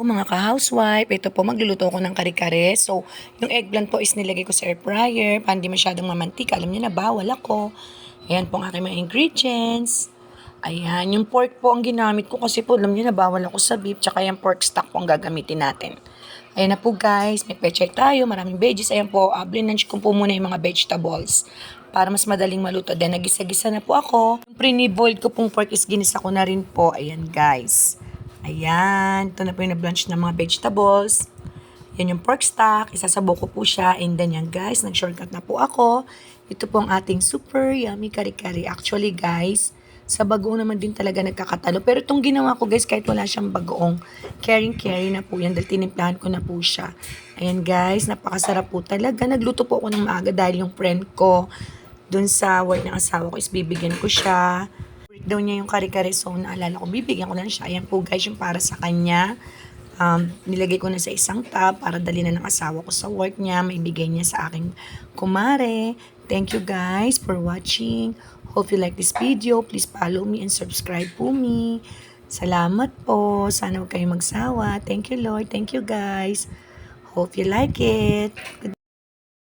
Mga ka-housewife, ito po magluluto ko ng kare-kare. So, yung eggplant po is nilagay ko sa air fryer para hindi masyadong mamantika. Alam niyo na, bawal ako. Ayan po ang aking mga ingredients. Ayan, yung pork po ang ginamit ko kasi po alam niyo na bawal ako sa beef. Tsaka yung pork stock po ang gagamitin natin. Ayan na po guys, may pechay tayo, maraming veggies. Ayan po, uh, blinanch ko po muna yung mga vegetables para mas madaling maluto. Then, nagisa-gisa na po ako. Yung pre-boiled ko pong pork is ginisa ko na rin po. Ayan guys. Ayan, ito na po yung na-blanch ng mga vegetables. Yan yung pork stock, isasabo ko po siya. And then yan guys, nag-shortcut na po ako. Ito po ang ating super yummy kari-kari. Actually guys, sa bagoong naman din talaga nagkakatalo. Pero itong ginawa ko guys, kahit wala siyang bagoong, caring-carry na po yan dahil tinimplahan ko na po siya. Ayan guys, napakasarap po talaga. Nagluto po ako ng maaga dahil yung friend ko dun sa work ng asawa ko is bibigyan ko siya breakdown niya yung kare-kare so naalala ko, bibigyan ko na siya. Ayan po guys, yung para sa kanya. Um, nilagay ko na sa isang tab para dali na ng asawa ko sa work niya. Maibigay niya sa aking kumare. Thank you guys for watching. Hope you like this video. Please follow me and subscribe po me. Salamat po. Sana huwag kayong magsawa. Thank you Lord. Thank you guys. Hope you like it. Good